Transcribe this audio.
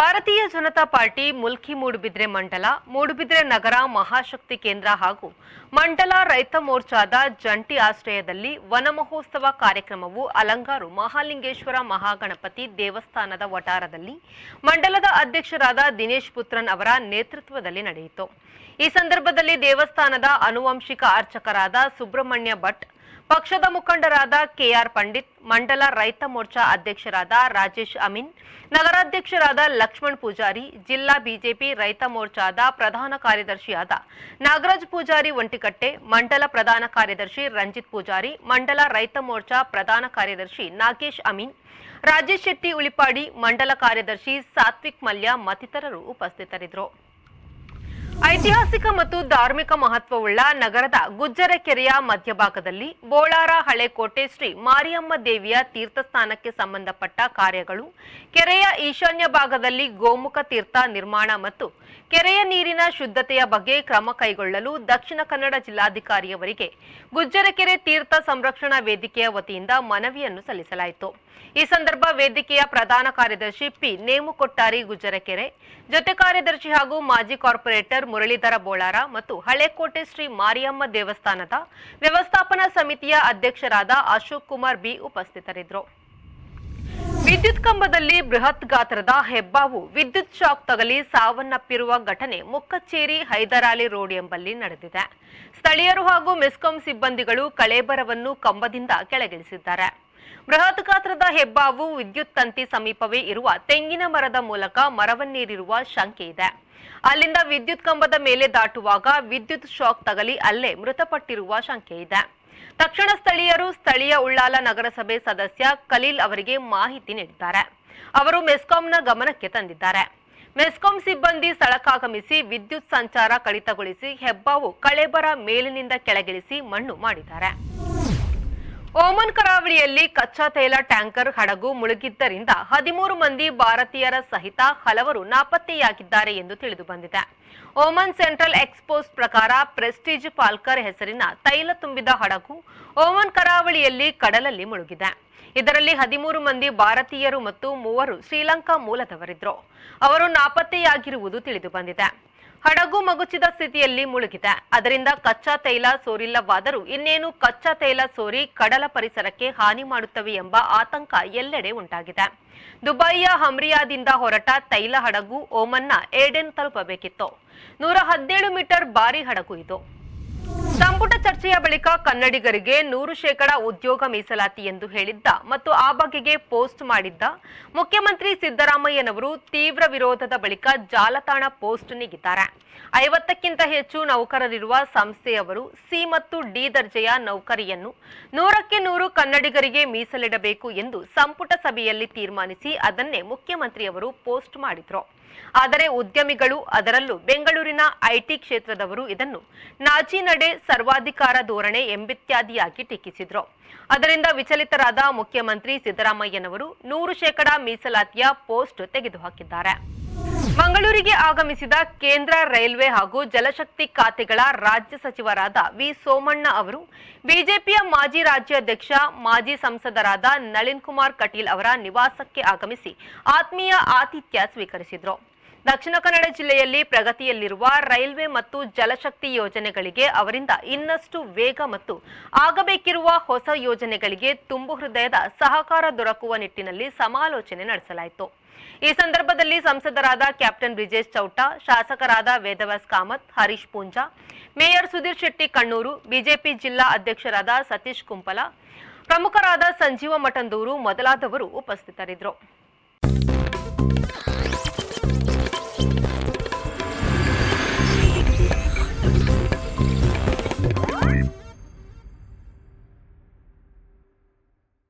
ಭಾರತೀಯ ಜನತಾ ಪಾರ್ಟಿ ಮುಲ್ಕಿ ಮೂಡುಬಿದ್ರೆ ಮಂಡಲ, ಮೂಡುಬಿದ್ರೆ ನಗರ, ಮಹಾಶಕ್ತಿ ಕೇಂದ್ರ ಹಾಗೂ ಮಂಡಲ ರೈತ ಮೋರ್ಚಾದ ಜಂಟಿ ಆಶ್ರಯದಲ್ಲಿ ವನ ಮಹೋತ್ಸವ ಕಾರ್ಯಕ್ರಮವು ಅಲಂಗಾರು ಮಹಾಲಿಂಗೇಶ್ವರ ಮಹಾಗಣಪತಿ ದೇವಸ್ಥಾನದ ವಟಾರದಲ್ಲಿ ಮಂಡಲದ ಅಧ್ಯಕ್ಷರಾದ ದಿನೇಶ್ ಪುತ್ರನ್ ಅವರ ನೇತೃತ್ವದಲ್ಲಿ ನಡೆಯಿತು. ಈ ಸಂದರ್ಭದಲ್ಲಿ ದೇವಸ್ಥಾನದ ಅನುವಂಶಿಕ ಅರ್ಚಕರಾದ ಸುಬ್ರಹ್ಮಣ್ಯ ಭಟ್ ಪಕ್ಷದ ಮುಖಂಡರಾದ ಕೆಆರ್ ಪಂಡಿತ್, ಮಂಡಲ ರೈತ ಮೋರ್ಚಾ ಅಧ್ಯಕ್ಷರಾದ ರಾಜೇಶ್ ಅಮೀನ್, ನಗರಾಧ್ಯಕ್ಷರಾದ ಲಕ್ಷ್ಮಣ್ ಪೂಜಾರಿ, ಜಿಲ್ಲಾ ಬಿಜೆಪಿ ರೈತ ಮೋರ್ಚಾದ ಪ್ರಧಾನ ಕಾರ್ಯದರ್ಶಿಯಾದ ನಾಗರಾಜ್ ಪೂಜಾರಿ ಒಂಟಿಕಟ್ಟೆ, ಮಂಡಲ ಪ್ರಧಾನ ಕಾರ್ಯದರ್ಶಿ ರಂಜಿತ್ ಪೂಜಾರಿ, ಮಂಡಲ ರೈತ ಮೋರ್ಚಾ ಪ್ರಧಾನ ಕಾರ್ಯದರ್ಶಿ ನಾಗೇಶ್ ಅಮೀನ್, ರಾಜೇಶ್ ಶೆಟ್ಟಿ ಉಳಿಪಾಡಿ, ಮಂಡಲ ಕಾರ್ಯದರ್ಶಿ ಸಾತ್ವಿಕ್ ಮಲ್ಯ ಮತ್ತಿತರರು ಉಪಸ್ಥಿತರಿದ್ದರು. ಐತಿಹಾಸಿಕ ಮತ್ತು ಧಾರ್ಮಿಕ ಮಹತ್ವವುಳ್ಳ ನಗರದ ಗುಜ್ಜರ ಕೆರೆಯ ಮಧ್ಯಭಾಗದಲ್ಲಿ ಬೋಳಾರ ಹಳೆಕೋಟೆ ಶ್ರೀ ಮಾರಿಯಮ್ಮ ದೇವಿಯ ತೀರ್ಥಸ್ಥಾನಕ್ಕೆ ಸಂಬಂಧಪಟ್ಟ ಕಾರ್ಯಗಳು, ಕೆರೆಯ ಈಶಾನ್ಯ ಭಾಗದಲ್ಲಿ ಗೋಮುಖ ತೀರ್ಥ ನಿರ್ಮಾಣ ಮತ್ತು ಕೆರೆಯ ನೀರಿನ ಶುದ್ಧತೆಯ ಬಗ್ಗೆ ಕ್ರಮ ಕೈಗೊಳ್ಳಲು ದಕ್ಷಿಣ ಕನ್ನಡ ಜಿಲ್ಲಾಧಿಕಾರಿಯವರಿಗೆ ಗುಜ್ಜರಕೆರೆ ತೀರ್ಥ ಸಂರಕ್ಷಣಾ ವೇದಿಕೆಯ ವತಿಯಿಂದ ಮನವಿಯನ್ನು ಸಲ್ಲಿಸಲಾಯಿತು. ಈ ಸಂದರ್ಭ ವೇದಿಕೆಯ ಪ್ರಧಾನ ಕಾರ್ಯದರ್ಶಿ ಪಿ ನೇಮುಕೊಟ್ಟಾರಿ ಗುಜ್ಜರಕೆರೆ, ಜೊತೆ ಕಾರ್ಯದರ್ಶಿ ಹಾಗೂ ಮಾಜಿ ಕಾರ್ಪೊರೇಟರ್ ಮುರಳೀಧರ ಬೋಳಾರ ಮತ್ತು ಹಳೆಕೋಟೆ ಶ್ರೀ ಮಾರಿಯಮ್ಮ ದೇವಸ್ಥಾನದ ವ್ಯವಸ್ಥಾಪನಾ ಸಮಿತಿಯ ಅಧ್ಯಕ್ಷರಾದ ಅಶೋಕ್ ಕುಮಾರ್ ಬಿ ಉಪಸ್ಥಿತರಿದ್ದರು. ವಿದ್ಯುತ್ ಕಂಬದಲ್ಲಿ ಬೃಹತ್ ಗಾತ್ರದ ಹೆಬ್ಬಾವು ವಿದ್ಯುತ್ ಶಾಕ್ ತಗಲಿ ಸಾವನ್ನಪ್ಪಿರುವ ಘಟನೆ ಮುಕ್ಕಚ್ಚೇರಿ ಹೈದರಾಲಿ ರೋಡ್ ಎಂಬಲ್ಲಿ ನಡೆದಿದೆ. ಸ್ಥಳೀಯರು ಹಾಗೂ ಮೆಸ್ಕಾಂ ಸಿಬ್ಬಂದಿಗಳು ಕಳೇಬರವನ್ನು ಕಂಬದಿಂದ ಕೆಳಗಿಳಿಸಿದ್ದಾರೆ. ಬೃಹತ್ ಗಾತ್ರದ ಹೆಬ್ಬಾವು ವಿದ್ಯುತ್ ತಂತಿ ಸಮೀಪವೇ ಇರುವ ತೆಂಗಿನ ಮರದ ಮೂಲಕ ಮರವನ್ನೇರಿರುವ ಶಂಕೆ ಇದೆ. ಅಲ್ಲಿಂದ ವಿದ್ಯುತ್ ಕಂಬದ ಮೇಲೆ ದಾಟುವಾಗ ವಿದ್ಯುತ್ ಶಾಕ್ ತಗಲಿ ಅಲ್ಲೇ ಮೃತಪಟ್ಟಿರುವ ಶಂಕೆ ಇದೆ. ತಕ್ಷಣ ಸ್ಥಳೀಯರು ಸ್ಥಳೀಯ ಉಳ್ಳಾಲ ನಗರಸಭೆ ಸದಸ್ಯ ಖಲೀಲ್ ಅವರಿಗೆ ಮಾಹಿತಿ ನೀಡಿದ್ದಾರೆ. ಅವರು ಮೆಸ್ಕಾಂನ ಗಮನಕ್ಕೆ ತಂದಿದ್ದಾರೆ. ಮೆಸ್ಕಾಂ ಸಿಬ್ಬಂದಿ ಸ್ಥಳಕ್ಕಾಗಮಿಸಿ ವಿದ್ಯುತ್ ಸಂಚಾರ ಕಡಿತಗೊಳಿಸಿ ಹೆಬ್ಬಾವು ಕಳೆಬರ ಮೇಲಿನಿಂದ ಕೆಳಗಿಳಿಸಿ ಮಣ್ಣು ಮಾಡಿದ್ದಾರೆ. ಓಮನ್ ಕರಾವಳಿಯಲ್ಲಿ ಕಚ್ಚಾ ತೈಲ ಟ್ಯಾಂಕರ್ ಹಡಗು ಮುಳುಗಿದ್ದರಿಂದ ಹದಿಮೂರು ಮಂದಿ ಭಾರತೀಯರ ಸಹಿತ ಹಲವರು ನಾಪತ್ತೆಯಾಗಿದ್ದಾರೆ ಎಂದು ತಿಳಿದು ಬಂದಿದೆ. ಓಮನ್ ಸೆಂಟ್ರಲ್ ಎಕ್ಸ್ಪೋಸ್ ಪ್ರಕಾರ ಪ್ರೆಸ್ಟೀಜ್ ಪಾಲ್ಕರ್ ಹೆಸರಿನ ತೈಲ ತುಂಬಿದ ಹಡಗು ಓಮನ್ ಕರಾವಳಿಯಲ್ಲಿ ಕಡಲಲ್ಲಿ ಮುಳುಗಿದೆ. ಇದರಲ್ಲಿ ಹದಿಮೂರು ಮಂದಿ ಭಾರತೀಯರು ಮತ್ತು ಮೂವರು ಶ್ರೀಲಂಕಾ ಮೂಲದವರಿದ್ರು ಅವರು ನಾಪತ್ತೆಯಾಗಿರುವುದು ತಿಳಿದು ಬಂದಿದೆ. ಹಡಗು ಮಗುಚಿದ ಸ್ಥಿತಿಯಲ್ಲಿ ಮುಳುಗಿದೆ. ಅದರಿಂದ ಕಚ್ಚಾ ತೈಲ ಸೋರಿಲ್ಲವಾದರೂ ಇನ್ನೇನು ಕಚ್ಚಾ ತೈಲ ಸೋರಿ ಕಡಲ ಪರಿಸರಕ್ಕೆ ಹಾನಿ ಮಾಡುತ್ತವೆ ಎಂಬ ಆತಂಕ ಎಲ್ಲೆಡೆ ಉಂಟಾಗಿದೆ. ದುಬೈಯ ಹಮ್ರಿಯಾದಿಂದ ಹೊರಟ ತೈಲ ಹಡಗು ಓಮನ್ನ ಏಡೆನ್ ತಲುಪಬೇಕಿತ್ತು. ನೂರ ಹದಿನೇಳು ಮೀಟರ್ ಭಾರಿ ಹಡಗು ಇದು. ಚರ್ಚೆಯ ಬಳಿಕ ಕನ್ನಡಿಗರಿಗೆ ನೂರು ಶೇಕಡಾ ಉದ್ಯೋಗ ಮೀಸಲಾತಿ ಎಂದು ಹೇಳಿದ್ದ ಮತ್ತು ಆ ಬಗೆಗೆ ಪೋಸ್ಟ್ ಮಾಡಿದ್ದ ಮುಖ್ಯಮಂತ್ರಿ ಸಿದ್ದರಾಮಯ್ಯನವರು ತೀವ್ರ ವಿರೋಧದ ಬಳಿಕ ಜಾಲತಾಣ ಪೋಸ್ಟ್ ನೀಗಿದ್ದಾರೆ. ಐವತ್ತಕ್ಕಿಂತ ಹೆಚ್ಚು ನೌಕರರಿರುವ ಸಂಸ್ಥೆಯವರು ಸಿ ಮತ್ತು ಡಿ ದರ್ಜೆಯ ನೌಕರಿಯನ್ನು ನೂರಕ್ಕೆ ನೂರು ಕನ್ನಡಿಗರಿಗೆ ಮೀಸಲಿಡಬೇಕು ಎಂದು ಸಂಪುಟ ಸಭೆಯಲ್ಲಿ ತೀರ್ಮಾನಿಸಿ ಅದನ್ನೇ ಮುಖ್ಯಮಂತ್ರಿಯವರು ಪೋಸ್ಟ್ ಮಾಡಿದ್ರು. ಆದರೆ ಉದ್ಯಮಿಗಳು ಅದರಲ್ಲೂ ಬೆಂಗಳೂರಿನ ಐಟಿ ಕ್ಷೇತ್ರದವರು ಇದನ್ನು ನಾಜಿ ನಡೆ ಸರ್ವಾಧಿಕಾರ ಧೋರಣೆ ಎಂಬಿತ್ಯಾದಿಯಾಗಿ ಟೀಕಿಸಿದ್ರು. ಅದರಿಂದ ವಿಚಲಿತರಾದ ಮುಖ್ಯಮಂತ್ರಿ ಸಿದ್ದರಾಮಯ್ಯನವರು ನೂರು ಶೇಕಡಾ ಮೀಸಲಾತಿಯ ಪೋಸ್ಟ್ ತೆಗೆದುಹಾಕಿದ್ದಾರೆ. ಮಂಗಳೂರಿಗೆ ಆಗಮಿಸಿದ ಕೇಂದ್ರ ರೈಲ್ವೆ ಹಾಗೂ ಜಲಶಕ್ತಿ ಖಾತೆಗಳ ರಾಜ್ಯ ಸಚಿವರಾದ ವಿ ಸೋಮಣ್ಣ ಅವರು, ಬಿಜೆಪಿಯ ಮಾಜಿ ರಾಜ್ಯಾಧ್ಯಕ್ಷ, ಮಾಜಿ ಸಂಸದರಾದ ನಳಿನ್ ಕುಮಾರ್ ಕಟೀಲ್ ಅವರ ನಿವಾಸಕ್ಕೆ ಆಗಮಿಸಿ ಆತ್ಮೀಯ ಆತಿಥ್ಯ ಸ್ವೀಕರಿಸಿದರು. ದಕ್ಷಿಣ ಕನ್ನಡ ಜಿಲ್ಲೆಯಲ್ಲಿ ಪ್ರಗತಿಯಲ್ಲಿರುವ ರೈಲ್ವೆ ಮತ್ತು ಜಲಶಕ್ತಿ ಯೋಜನೆಗಳಿಗೆ ಅವರಿಂದ ಇನ್ನಷ್ಟು ವೇಗ ಮತ್ತು ಆಗಬೇಕಿರುವ ಹೊಸ ಯೋಜನೆಗಳಿಗೆ ತುಂಬು ಹೃದಯದ ಸಹಕಾರ ದೊರಕುವ ನಿಟ್ಟಿನಲ್ಲಿ ಸಮಾಲೋಚನೆ ನಡೆಸಲಾಯಿತು. ಈ ಸಂದರ್ಭದಲ್ಲಿ ಸಂಸದರಾದ ಕ್ಯಾಪ್ಟನ್ ಬ್ರಿಜೇಶ್ ಚೌಟಾ, ಶಾಸಕರಾದ ವೇದವ್ಯಾಸ್ ಕಾಮತ್, ಹರೀಶ್ ಪೂಂಜಾ, ಮೇಯರ್ ಸುಧೀರ್ ಶೆಟ್ಟಿ ಕಣ್ಣೂರು, ಬಿಜೆಪಿ ಜಿಲ್ಲಾ ಅಧ್ಯಕ್ಷರಾದ ಸತೀಶ್ ಕುಂಪಲ, ಪ್ರಮುಖರಾದ ಸಂಜೀವ ಮಠಂದೂರು ಮೊದಲಾದವರು ಉಪಸ್ಥಿತರಿದ್ದರು.